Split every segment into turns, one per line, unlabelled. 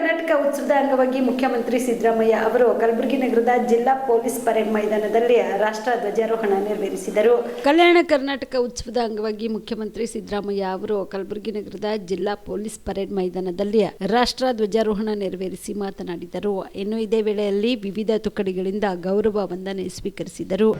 ಕರ್ನಾಟಕ ಉತ್ಸವದ ಅಂಗವಾಗಿ ಮುಖ್ಯಮಂತ್ರಿ ಸಿದ್ದರಾಮಯ್ಯ ಅವರು ಕಲಬುರಗಿ ನಗರದ ಜಿಲ್ಲಾ ಪೊಲೀಸ್ ಪರೇಡ್ ಮೈದಾನದಲ್ಲಿ ರಾಷ್ಟ್ರ ಧ್ವಜಾರೋಹಣ ನೆರವೇರಿಸಿದರು. ಕಲ್ಯಾಣ ಕರ್ನಾಟಕ ಉತ್ಸವದ ಅಂಗವಾಗಿ ಮುಖ್ಯಮಂತ್ರಿ ಸಿದ್ದರಾಮಯ್ಯ ಅವರು ಕಲಬುರಗಿ ನಗರದ ಜಿಲ್ಲಾ ಪೊಲೀಸ್ ಪರೇಡ್ ಮೈದಾನದಲ್ಲಿ ರಾಷ್ಟ್ರ ಧ್ವಜಾರೋಹಣ ನೆರವೇರಿಸಿ ಮಾತನಾಡಿದರು. ಇನ್ನು ಇದೇ ವೇಳೆಯಲ್ಲಿ ವಿವಿಧ ತುಕಡಿಗಳಿಂದ ಗೌರವ ವಂದನೆ ಸ್ವೀಕರಿಸಿದರು.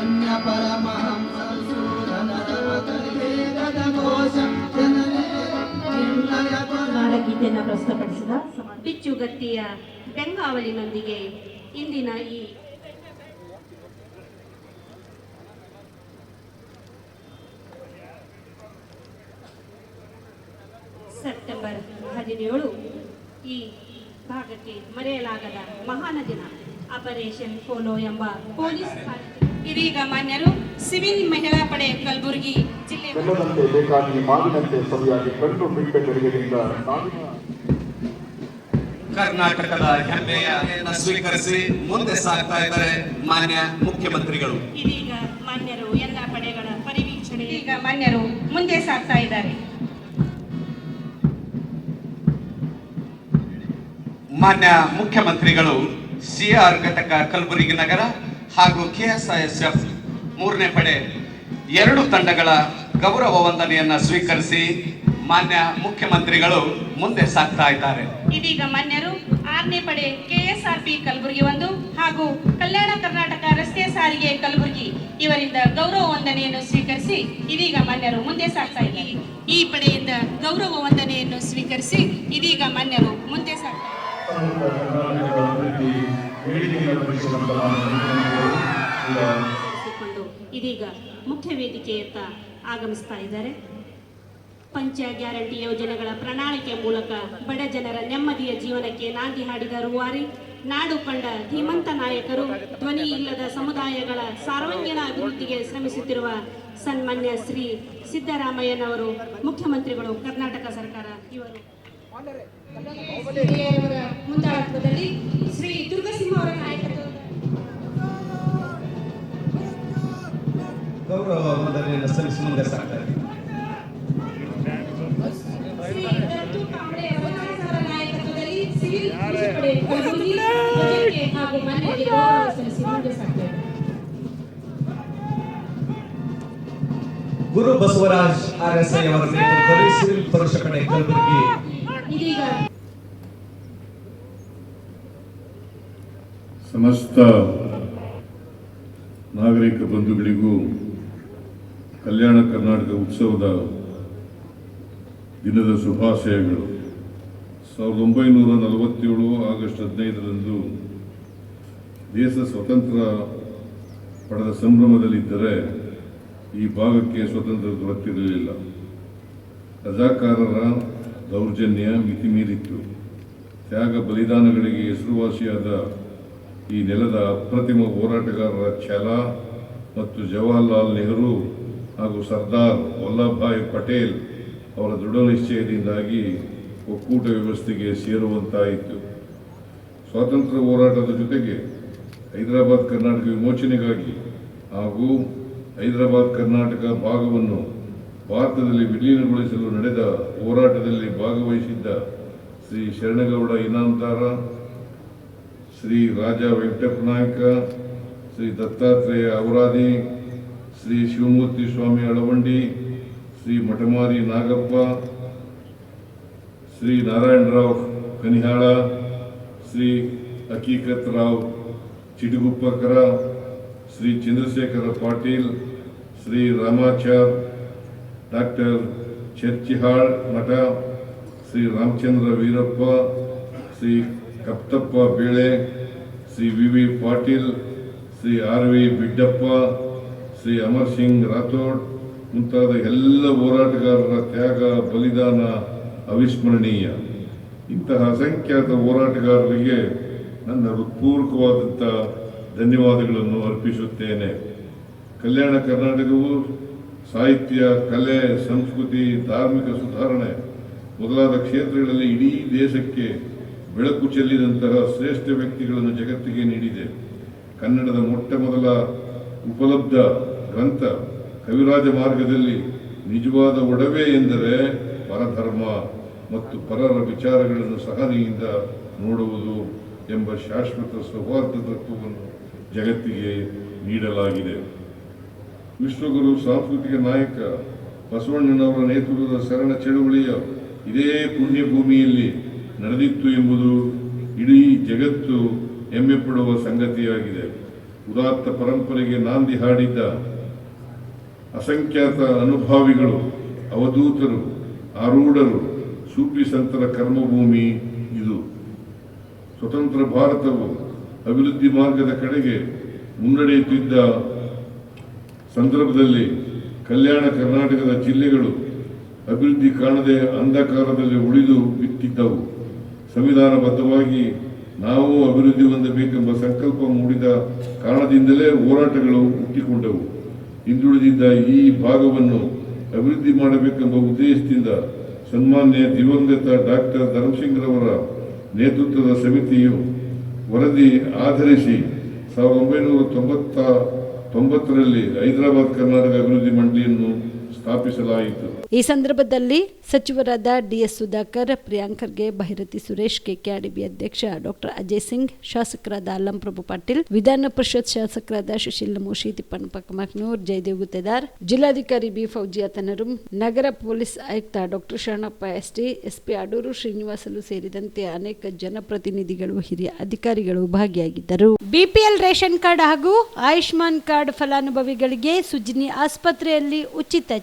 ಚೈತನ್ಯ
ಬಿಚ್ಚುಗತ್ತಿಯ ಬೆಂಗಾವಲಿನೊಂದಿಗೆ ಇಂದಿನ ಈ ಸೆಪ್ಟೆಂಬರ್ ಹದಿನೇಳು ಈ ಭಾಗಕ್ಕೆ ಮರೆಯಲಾಗದ ಮಹಾನ ದಿನ. ಆಪರೇಷನ್ ಫೋಲೋ ಎಂಬ ಪೊಲೀಸ್ ಇದೀಗ ಮಾನ್ಯರು ಸಿವಿಲ್ ಮಹಿಳಾ ಪಡೆ ಕಲಬುರಗಿ ಜಿಲ್ಲೆ
ಬೆಲ್ಲದಂತೆ ಬೇಕಾಗಿ ಮಾವಿನಂತೆ ಸರಿಯಾಗಿ ಕಂಡು ಬಿಟ್ಟ ಬೆಳಗಿನಿಂದ
ಕರ್ನಾಟಕದ ಹೆಮ್ಮೆಯ ಸ್ವೀಕರಿಸಿ ಮುಂದೆ ಸಾಗ್ತಾ ಇದ್ದಾರೆ ಮಾನ್ಯ ಮುಖ್ಯಮಂತ್ರಿಗಳು.
ಇದೀಗ ಮಾನ್ಯರು ಎಲ್ಲ ಪಡೆಗಳ ಪರಿವೀಕ್ಷಣೆ ಈಗ ಮಾನ್ಯರು ಮುಂದೆ ಸಾಗ್ತಾ ಇದ್ದಾರೆ.
ಮಾನ್ಯ ಮುಖ್ಯಮಂತ್ರಿಗಳು ಸಿಆರ್ ಘಟಕ ಕಲಬುರಗಿ ನಗರ ಹಾಗೂ ಕೆಎಸ್ಐಎಸ್ಎಫ್ ಮೂರನೇ ಪಡೆ ಎರಡು ತಂಡಗಳ ಗೌರವ ವಂದನೆಯನ್ನ ಸ್ವೀಕರಿಸಿ ಮಾನ್ಯ ಮುಖ್ಯಮಂತ್ರಿಗಳು ಮುಂದೆ ಸಾಗ್ತಾ ಇದ್ದಾರೆ.
ಇದೀಗ ಮಾನ್ಯರು ಆರನೇ ಪಡೆ ಕೆಎಸ್ಆರ್ಪಿ ಕಲಬುರಗಿ ಒಂದು ಹಾಗೂ ಕಲ್ಯಾಣ ಕರ್ನಾಟಕ ರಸ್ತೆ ಸಾರಿಗೆ ಕಲಬುರಗಿ ಇವರಿಂದ ಗೌರವ ವಂದನೆಯನ್ನು ಸ್ವೀಕರಿಸಿ ಇದೀಗ ಮಾನ್ಯರು ಮುಂದೆ ಸಾಗ್ತಾ ಇದ್ದಾರೆ. ಈ ಪಡೆಯಿಂದ ಗೌರವ ವಂದನೆಯನ್ನು ಸ್ವೀಕರಿಸಿ ಇದೀಗ ಮಾನ್ಯರು ಮುಂದೆ ಸಾಗ್ತಾ ಇದೀಗ ಮುಖ್ಯ ವೇದಿಕೆಯತ್ತ ಆಗಮಿಸ್ತಾ ಇದ್ದಾರೆ. ಪಂಚ ಗ್ಯಾರಂಟಿ ಯೋಜನೆಗಳ ಪ್ರಣಾಳಿಕೆ ಮೂಲಕ ಬಡ ಜನರ ನೆಮ್ಮದಿಯ ಜೀವನಕ್ಕೆ ನಾಂದಿ ಹಾಡಿದ ರೂವಾರಿ, ನಾಡು ಕಂಡ ಧೀಮಂತ ನಾಯಕರು ಧ್ವನಿ ಇಲ್ಲದ ಸಮುದಾಯಗಳ ಸಾರ್ವಜನಿಕ ಅಭಿವೃದ್ಧಿಗೆ ಶ್ರಮಿಸುತ್ತಿರುವ ಸನ್ಮಾನ್ಯ ಶ್ರೀ ಸಿದ್ದರಾಮಯ್ಯನವರು, ಮುಖ್ಯಮಂತ್ರಿಗಳು, ಕರ್ನಾಟಕ ಸರ್ಕಾರ ಇವರು. ಮುಂದಾಳತ್ವದಲ್ಲಿ ಶ್ರೀ ದುರ್ಗಸಿಂಹ ಅವರ ನಾಯಕತ್ವದ
ಗೌರವ ವಂದನೆಯನ್ನು ಸಲ್ಲಿಸಿ ಮುಂದೆ ಸಾಗ್ತಾ ಇದ್ದಾರೆ
ಶ್ರೀ ದತ್ತು ಕಾಂಬ್ಳೆ ಅವರ ನಾಯಕತ್ವದಲ್ಲಿ ಸಿವಿಲ್ ಕೃಷಿ ಪಡೆ ಕಲಬುರಗಿ ಧ್ವಜಕ್ಕೆ ಹಾಗೂ ಮಾನ್ಯರಿಗೆ ಗೌರವ ಸಲ್ಲಿಸಿ ಮುಂದೆ ಸಾಗ್ತಾ ಇದೆ.
ಗುರು ಬಸವರಾಜ್ ಆರ್ಎಸ್ಐ ಅವರ ನೇತೃತ್ವದಲ್ಲಿ ಸಿವಿಲ್ ಪುರುಷ ಪಡೆ ಕಲಬುರಗಿ
ಇದೀಗ.
ಸಮಸ್ತ ನಾಗರಿಕ ಬಂಧುಗಳಿಗೂ ಕಲ್ಯಾಣ ಕರ್ನಾಟಕ ಉತ್ಸವದ ದಿನದ ಶುಭಾಶಯಗಳು. ಸಾವಿರದ ಒಂಬೈನೂರ ನಲವತ್ತೇಳು ಆಗಸ್ಟ್ ಹದಿನೈದರಂದು ದೇಶ ಸ್ವತಂತ್ರ ಪಡೆದ ಸಂಭ್ರಮದಲ್ಲಿದ್ದರೆ ಈ ಭಾಗಕ್ಕೆ ಸ್ವತಂತ್ರ ದೊರಕಿರಲಿಲ್ಲ ರಜಾಕಾರರ ದೌರ್ಜನ್ಯ ಮಿತಿಮೀರಿತ್ತು ತ್ಯಾಗ ಬಲಿದಾನಗಳಿಗೆ ಹೆಸರುವಾಸಿಯಾದ ಈ ನೆಲದ ಅಪ್ರತಿಮ ಹೋರಾಟಗಾರರ ಛಲ ಮತ್ತು ಜವಾಹರ್ಲಾಲ್ ನೆಹರು ಹಾಗೂ ಸರ್ದಾರ್ ವಲ್ಲಭಭಾಯ್ ಪಟೇಲ್ ಅವರ ದೃಢ ನಿಶ್ಚಯದಿಂದಾಗಿ ಒಕ್ಕೂಟ ವ್ಯವಸ್ಥೆಗೆ ಸೇರುವಂತಾಯಿತು. ಸ್ವಾತಂತ್ರ್ಯ ಹೋರಾಟದ ಜೊತೆಗೆ ಹೈದರಾಬಾದ್ ಕರ್ನಾಟಕ ವಿಮೋಚನೆಗಾಗಿ ಹಾಗೂ ಹೈದರಾಬಾದ್ ಕರ್ನಾಟಕ ಭಾಗವನ್ನು ಭಾರತದಲ್ಲಿ ವಿಲೀನಗೊಳಿಸಲು ನಡೆದ ಹೋರಾಟದಲ್ಲಿ ಭಾಗವಹಿಸಿದ್ದ Shri Sharanagouda Inamdar, Shri Raja Venkatappa Nayaka Shri Dattatreya Avaradi Shri Shivamurthy Swamy Alavandi, Shri Mathamari Nagappa, Shri Narayanrao Kanihal, Shri Hakikat Rao Chitaguppakar, Shri Chandrashekhar Patil, Shri Ramachar doctor Charchihal Math, Shri Ramachandra Veerappa, Shri Kaptappa Bele, Shri V V Patil, Shri R V Biddappa, Shri Amar Singh Rathod ಮುಂತಾದ ಎಲ್ಲ ಹೋರಾಟಗಾರರ ತ್ಯಾಗ, ಬಲಿದಾನ, ಅವಿಸ್ಮರಣೀಯ. ಇಂತಹ ಅಸಂಖ್ಯಾತ ಹೋರಾಟಗಾರರಿಗೆ ನನ್ನ ಹೃತ್ಪೂರ್ವಕವಾದಂಥ ಧನ್ಯವಾದಗಳನ್ನು ಅರ್ಪಿಸುತ್ತೇನೆ. ಕಲ್ಯಾಣ ಕರ್ನಾಟಕವು ಸಾಹಿತ್ಯ, ಕಲೆ, ಸಂಸ್ಕೃತಿ, ಧಾರ್ಮಿಕ ಸುಧಾರಣೆ ಮೊದಲಾದ ಕ್ಷೇತ್ರಗಳಲ್ಲಿ ಇಡೀ ದೇಶಕ್ಕೆ ಬೆಳಕು ಚೆಲ್ಲಿದಂತಹ ಶ್ರೇಷ್ಠ ವ್ಯಕ್ತಿಗಳನ್ನು ಜಗತ್ತಿಗೆ ನೀಡಿದೆ. ಕನ್ನಡದ ಮೊಟ್ಟ ಮೊದಲ ಉಪಲಬ್ಧ ಗ್ರಂಥ ಕವಿರಾಜ ಮಾರ್ಗದಲ್ಲಿ ನಿಜವಾದ ಒಡವೆ ಎಂದರೆ ಪರಧರ್ಮ ಮತ್ತು ಪರರ ವಿಚಾರಗಳನ್ನು ಸಹನೆಯಿಂದ ನೋಡುವುದು ಎಂಬ ಶಾಶ್ವತ ಸೌಹಾರ್ದ ತತ್ವವನ್ನು ಜಗತ್ತಿಗೆ ನೀಡಲಾಗಿದೆ. ವಿಶ್ವಗುರು, ಸಾಂಸ್ಕೃತಿಕ ನಾಯಕ ಬಸವಣ್ಣನವರ ನೇತೃತ್ವದ ಶರಣ ಚಳುವಳಿಯ ಇದೇ ಪುಣ್ಯ ಭೂಮಿಯಲ್ಲಿ ನಡೆದಿತ್ತು ಎಂಬುದು ಇಡೀ ಜಗತ್ತು ಹೆಮ್ಮೆ ಪಡುವ ಸಂಗತಿಯಾಗಿದೆ. ಉದಾತ್ತ ಪರಂಪರೆಗೆ ನಾಂದಿ ಹಾಡಿದ್ದ ಅಸಂಖ್ಯಾತ ಅನುಭಾವಿಗಳು, ಅವಧೂತರು, ಆರೂಢರು ಸೂಫಿ ಸಂತರ ಕರ್ಮಭೂಮಿ ಇದು. ಸ್ವತಂತ್ರ ಭಾರತವು ಅಭಿವೃದ್ಧಿ ಮಾರ್ಗದ ಕಡೆಗೆ ಮುನ್ನಡೆಯುತ್ತಿದ್ದ ಸಂದರ್ಭದಲ್ಲಿ ಕಲ್ಯಾಣ ಕರ್ನಾಟಕದ ಜಿಲ್ಲೆಗಳು ಅಭಿವೃದ್ಧಿ ಕಾಣದೆ ಅಂಧಕಾರದಲ್ಲಿ ಉಳಿದು ಬಿಟ್ಟಿದ್ದವು. ಸಂವಿಧಾನಬದ್ಧವಾಗಿ ನಾವು ಅಭಿವೃದ್ಧಿ ಹೊಂದಬೇಕೆಂಬ ಸಂಕಲ್ಪ ಮೂಡಿದ ಕಾರಣದಿಂದಲೇ ಹೋರಾಟಗಳು ಹುಟ್ಟಿಕೊಂಡವು. ಹಿಂದುಳಿದಿದ್ದ ಈ ಭಾಗವನ್ನು ಅಭಿವೃದ್ಧಿ ಮಾಡಬೇಕೆಂಬ ಉದ್ದೇಶದಿಂದ ಸನ್ಮಾನ್ಯ ದಿವಂಗತ ಡಾಕ್ಟರ್ ಧರ್ಮಸಿಂಗ್ರವರ ನೇತೃತ್ವದ ಸಮಿತಿಯು ವರದಿ ಆಧರಿಸಿ ಸಾವಿರದ ಒಂಬೈನೂರ ತೊಂಬತ್ತ ತೊಂಬತ್ತರಲ್ಲಿ ಹೈದರಾಬಾದ್ ಕರ್ನಾಟಕ ಅಭಿವೃದ್ಧಿ ಮಂಡಳಿಯನ್ನು ಸ್ಥಾಪಿಸಲಾಯಿತು.
ಈ ಸಂದರ್ಭದಲ್ಲಿ ಸಚಿವರಾದ ಡಿಎಸ್ ಸುಧಾಕರ್ ಪ್ರಿಯಾಂಕರ್ಗೆ ಭೈರತಿ ಸುರೇಶ್ ಕೆಕೆಆರ್ಡಿಬಿ ಅಧ್ಯಕ್ಷ ಡಾಕ್ಟರ್ ಅಜಯ್ ಸಿಂಗ್ ಶಾಸಕರಾದ ಅಲ್ಲಂಪ್ರಭು ಪಾಟೀಲ್ ವಿಧಾನ ಪರಿಷತ್ ಶಾಸಕರಾದ ಸುಶೀಲ್ ಮೋಶಿ ತಿಪ್ಪಣ್ಣ ಮಕ್ನೂರ್ ಜಯದೇವ್ ಗುತ್ತೇದಾರ್ ಜಿಲ್ಲಾಧಿಕಾರಿ ಬಿ ಫೌಜಿಯಾ ತನರುಂ ನಗರ ಪೊಲೀಸ್ ಆಯುಕ್ತ doctor Sharanappa ST SP Aduru Srinivasulu ಸೇರಿದಂತೆ ಅನೇಕ ಜನಪ್ರತಿನಿಧಿಗಳು ಹಿರಿಯ ಅಧಿಕಾರಿಗಳು ಭಾಗಿಯಾಗಿದ್ದರು. ಬಿಪಿಎಲ್ ರೇಷನ್ ಕಾರ್ಡ್ ಹಾಗೂ ಆಯುಷ್ಮಾನ್ ಕಾರ್ಡ್ ಫಲಾನುಭವಿಗಳಿಗೆ ಸುಜಿನಿ ಆಸ್ಪತ್ರೆಯಲ್ಲಿ ಉಚಿತ